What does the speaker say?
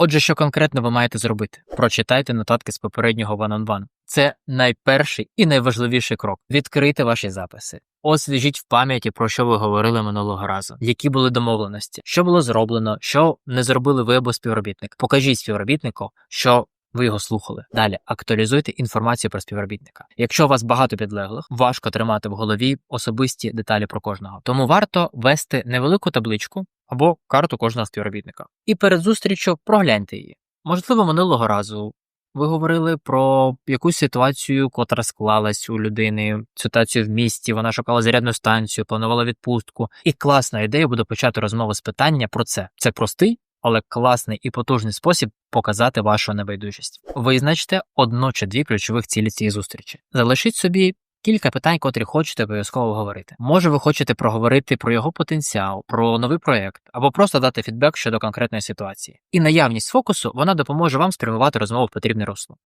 Отже, що конкретно ви маєте зробити? Прочитайте нотатки з попереднього one-on-one. Це найперший і найважливіший крок. Відкрийте ваші записи. Освіжіть в пам'яті, про що ви говорили минулого разу, які були домовленості, що було зроблено, що не зробили ви або співробітник. Покажіть співробітнику, що ви його слухали. Далі актуалізуйте інформацію про співробітника. Якщо у вас багато підлеглих, важко тримати в голові особисті деталі про кожного. Тому варто вести невелику табличку або карту кожного співробітника. І перед зустрічю прогляньте її. Можливо, минулого разу ви говорили про якусь ситуацію, котра склалась у людини, ситуацію в місті, вона шукала зарядну станцію, планувала відпустку. І класна ідея буде почати розмову з питання про це. Це простий, але класний і потужний спосіб показати вашу небайдужість. Визначте одну чи дві ключових цілі цієї зустрічі. Залишіть собі. Кілька питань, котрі хочете обов'язково говорити. Може, ви хочете проговорити про його потенціал, про новий проект, або просто дати фідбек щодо конкретної ситуації. І наявність фокусу вона допоможе вам спрямувати розмову в потрібне русло.